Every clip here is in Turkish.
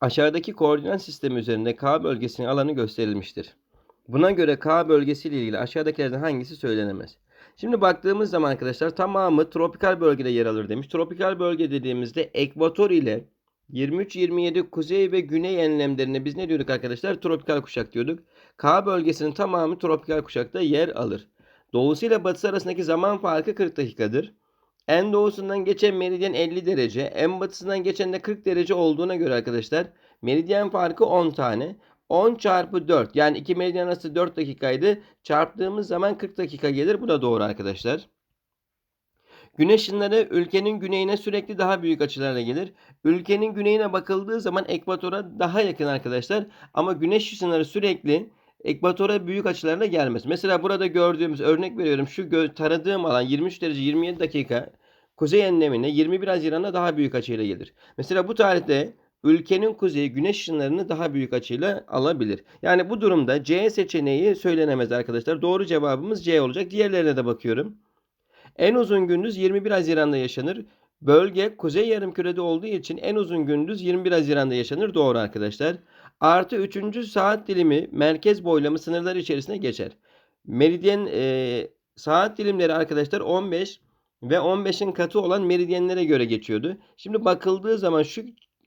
Aşağıdaki koordinat sistemi üzerinde K bölgesinin alanı gösterilmiştir. Buna göre K bölgesi ile ilgili aşağıdakilerden hangisi söylenemez? Şimdi baktığımız zaman arkadaşlar tamamı tropikal bölgede yer alır demiş. Tropikal bölge dediğimizde ekvator ile 23-27 kuzey ve güney enlemlerine biz ne diyorduk arkadaşlar? Tropikal kuşak diyorduk. K bölgesinin tamamı tropikal kuşakta yer alır. Doğusu ile batısı arasındaki zaman farkı 40 dakikadır. En doğusundan geçen meridyen 50 derece, en batısından geçen de 40 derece olduğuna göre arkadaşlar meridyen farkı 10 tane. 10 çarpı 4 yani iki meridyen arası 4 dakikaydı. Çarptığımız zaman 40 dakika gelir. Bu da doğru arkadaşlar. Güneş ışınları ülkenin güneyine sürekli daha büyük açılarla gelir. Ülkenin güneyine bakıldığı zaman ekvatora daha yakın arkadaşlar. Ama güneş ışınları sürekli ekvatora büyük açılarla gelmez. Mesela burada gördüğümüz örnek veriyorum şu taradığım alan 23 derece 27 dakika kuzey enlemine 21 Haziran'da daha büyük açıyla gelir. Mesela bu tarihte ülkenin kuzeyi güneş ışınlarını daha büyük açıyla alabilir. Yani bu durumda C seçeneği söylenemez arkadaşlar. Doğru cevabımız C olacak. Diğerlerine de bakıyorum. En uzun gündüz 21 Haziran'da yaşanır. Bölge kuzey yarımkürede olduğu için en uzun gündüz 21 Haziran'da yaşanır. Doğru arkadaşlar. Artı 3. saat dilimi merkez boylamı sınırları içerisine geçer. Meridyen e, saat dilimleri arkadaşlar 15 ve 15'in katı olan meridyenlere göre geçiyordu. Şimdi bakıldığı zaman şu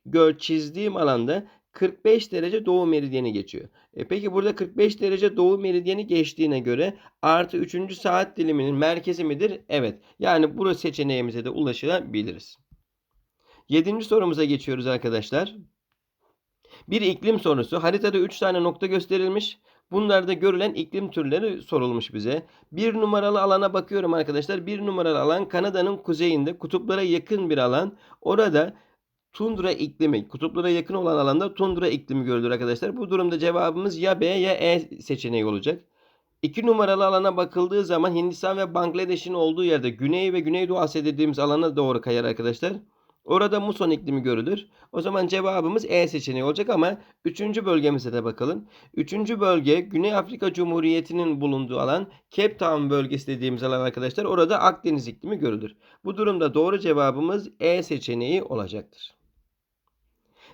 gör çizdiğim alanda 45 derece doğu meridyeni geçiyor. E peki burada 45 derece doğu meridyeni geçtiğine göre artı 3. saat diliminin merkezi midir? Evet. Yani burası seçeneğimize de ulaşabiliriz. 7. sorumuza geçiyoruz arkadaşlar. Bir iklim sorusu. Haritada 3 tane nokta gösterilmiş. Bunlarda görülen iklim türleri sorulmuş bize. Bir numaralı alana bakıyorum arkadaşlar. Bir numaralı alan Kanada'nın kuzeyinde kutuplara yakın bir alan. Orada tundra iklimi, kutuplara yakın olan alanda tundra iklimi görülür arkadaşlar. Bu durumda cevabımız ya B ya E seçeneği olacak. 2 numaralı alana bakıldığı zaman Hindistan ve Bangladeş'in olduğu yerde Güney ve Güneydoğu Asya dediğimiz alana doğru kayar arkadaşlar. Orada muson iklimi görülür. O zaman cevabımız E seçeneği olacak ama 3. bölgemize de bakalım. 3. bölge Güney Afrika Cumhuriyeti'nin bulunduğu alan Cape Town bölgesi dediğimiz alan arkadaşlar. Orada Akdeniz iklimi görülür. Bu durumda doğru cevabımız E seçeneği olacaktır.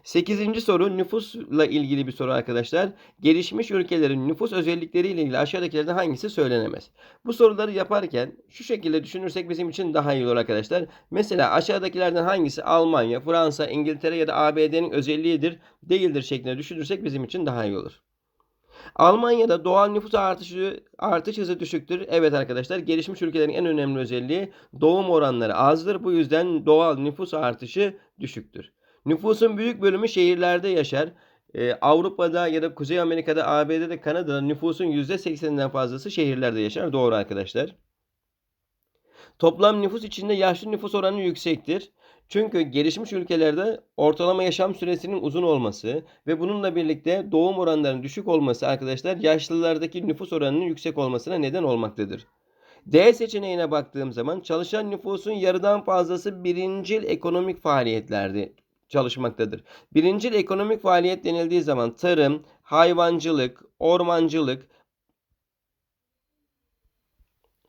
8. soru nüfusla ilgili bir soru arkadaşlar. Gelişmiş ülkelerin nüfus özellikleriyle ilgili aşağıdakilerden hangisi söylenemez? Bu soruları yaparken şu şekilde düşünürsek bizim için daha iyi olur arkadaşlar. Mesela aşağıdakilerden hangisi Almanya, Fransa, İngiltere ya da ABD'nin özelliğidir, değildir şeklinde düşünürsek bizim için daha iyi olur. Almanya'da doğal nüfus artışı artış hızı düşüktür. Evet arkadaşlar gelişmiş ülkelerin en önemli özelliği doğum oranları azdır. Bu yüzden doğal nüfus artışı düşüktür. Nüfusun büyük bölümü şehirlerde yaşar. Ee, Avrupa'da ya da Kuzey Amerika'da, ABD'de, Kanada'da nüfusun %80'inden fazlası şehirlerde yaşar. Doğru arkadaşlar. Toplam nüfus içinde yaşlı nüfus oranı yüksektir. Çünkü gelişmiş ülkelerde ortalama yaşam süresinin uzun olması ve bununla birlikte doğum oranlarının düşük olması arkadaşlar yaşlılardaki nüfus oranının yüksek olmasına neden olmaktadır. D seçeneğine baktığım zaman çalışan nüfusun yarıdan fazlası birincil ekonomik faaliyetlerde çalışmaktadır. Birincil ekonomik faaliyet denildiği zaman tarım, hayvancılık, ormancılık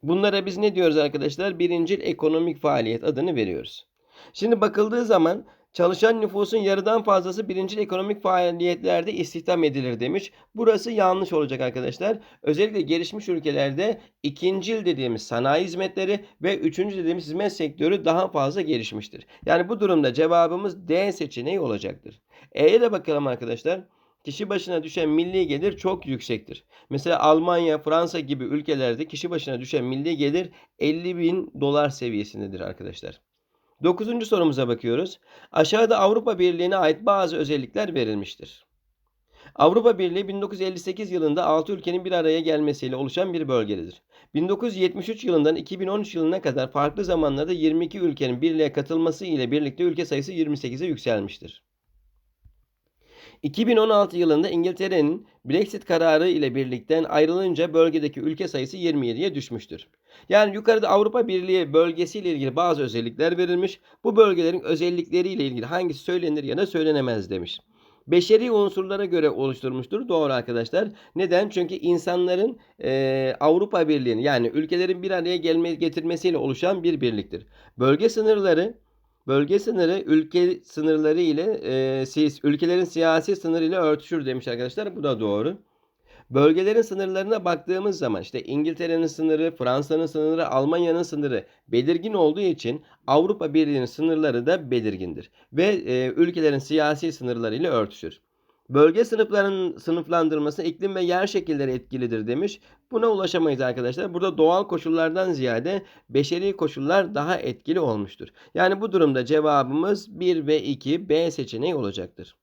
bunlara biz ne diyoruz arkadaşlar? Birincil ekonomik faaliyet adını veriyoruz. Şimdi bakıldığı zaman çalışan nüfusun yarıdan fazlası birincil ekonomik faaliyetlerde istihdam edilir demiş. Burası yanlış olacak arkadaşlar. Özellikle gelişmiş ülkelerde ikincil dediğimiz sanayi hizmetleri ve üçüncü dediğimiz hizmet sektörü daha fazla gelişmiştir. Yani bu durumda cevabımız D seçeneği olacaktır. E'ye de bakalım arkadaşlar. Kişi başına düşen milli gelir çok yüksektir. Mesela Almanya, Fransa gibi ülkelerde kişi başına düşen milli gelir 50 bin dolar seviyesindedir arkadaşlar. Dokuzuncu sorumuza bakıyoruz. Aşağıda Avrupa Birliği'ne ait bazı özellikler verilmiştir. Avrupa Birliği 1958 yılında 6 ülkenin bir araya gelmesiyle oluşan bir bölgedir. 1973 yılından 2013 yılına kadar farklı zamanlarda 22 ülkenin birliğe katılması ile birlikte ülke sayısı 28'e yükselmiştir. 2016 yılında İngiltere'nin Brexit kararı ile birlikten ayrılınca bölgedeki ülke sayısı 27'ye düşmüştür. Yani yukarıda Avrupa Birliği bölgesiyle ilgili bazı özellikler verilmiş. Bu bölgelerin özellikleriyle ilgili hangisi söylenir ya da söylenemez demiş. Beşeri unsurlara göre oluşturmuştur. Doğru arkadaşlar. Neden? Çünkü insanların e, Avrupa Birliği'nin yani ülkelerin bir araya gelme getirmesiyle oluşan bir birliktir. Bölge sınırları Bölge sınırı ülke sınırları ile e, si- ülkelerin siyasi sınırı ile örtüşür demiş arkadaşlar. Bu da doğru. Bölgelerin sınırlarına baktığımız zaman işte İngiltere'nin sınırı, Fransa'nın sınırı, Almanya'nın sınırı belirgin olduğu için Avrupa Birliği'nin sınırları da belirgindir ve e, ülkelerin siyasi sınırları ile örtüşür. Bölge sınıflarının sınıflandırması iklim ve yer şekilleri etkilidir demiş. Buna ulaşamayız arkadaşlar. Burada doğal koşullardan ziyade beşeri koşullar daha etkili olmuştur. Yani bu durumda cevabımız 1 ve 2 B seçeneği olacaktır.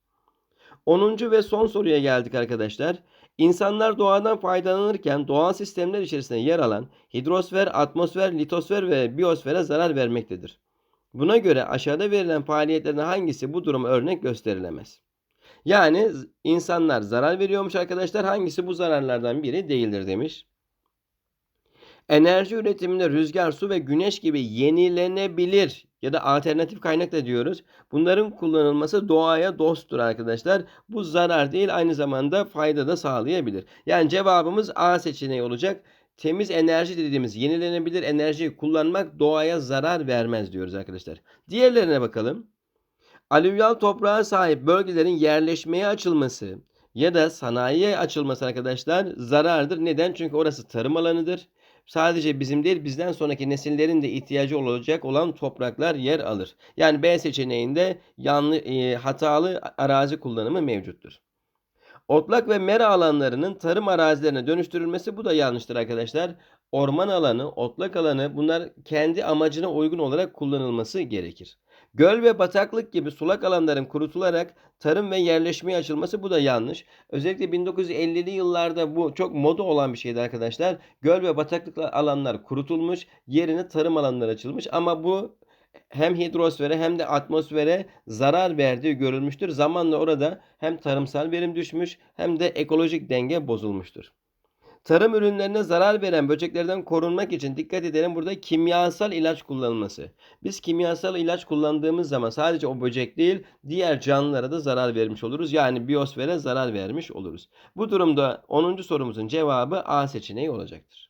10. ve son soruya geldik arkadaşlar. İnsanlar doğadan faydalanırken doğal sistemler içerisinde yer alan hidrosfer, atmosfer, litosfer ve biyosfere zarar vermektedir. Buna göre aşağıda verilen faaliyetlerden hangisi bu duruma örnek gösterilemez? Yani insanlar zarar veriyormuş arkadaşlar. Hangisi bu zararlardan biri değildir demiş. Enerji üretiminde rüzgar, su ve güneş gibi yenilenebilir ya da alternatif kaynak da diyoruz. Bunların kullanılması doğaya dosttur arkadaşlar. Bu zarar değil aynı zamanda fayda da sağlayabilir. Yani cevabımız A seçeneği olacak. Temiz enerji dediğimiz yenilenebilir enerjiyi kullanmak doğaya zarar vermez diyoruz arkadaşlar. Diğerlerine bakalım. Alüvyal toprağa sahip bölgelerin yerleşmeye açılması ya da sanayiye açılması arkadaşlar zarardır. Neden? Çünkü orası tarım alanıdır. Sadece bizim değil bizden sonraki nesillerin de ihtiyacı olacak olan topraklar yer alır. Yani B seçeneğinde yanlı, e, hatalı arazi kullanımı mevcuttur. Otlak ve mera alanlarının tarım arazilerine dönüştürülmesi bu da yanlıştır arkadaşlar. Orman alanı, otlak alanı bunlar kendi amacına uygun olarak kullanılması gerekir. Göl ve bataklık gibi sulak alanların kurutularak tarım ve yerleşmeye açılması bu da yanlış. Özellikle 1950'li yıllarda bu çok moda olan bir şeydi arkadaşlar. Göl ve bataklık alanlar kurutulmuş, yerine tarım alanları açılmış ama bu hem hidrosfere hem de atmosfere zarar verdiği görülmüştür. Zamanla orada hem tarımsal verim düşmüş hem de ekolojik denge bozulmuştur. Tarım ürünlerine zarar veren böceklerden korunmak için dikkat edelim burada kimyasal ilaç kullanılması. Biz kimyasal ilaç kullandığımız zaman sadece o böcek değil diğer canlılara da zarar vermiş oluruz. Yani biyosfere zarar vermiş oluruz. Bu durumda 10. sorumuzun cevabı A seçeneği olacaktır.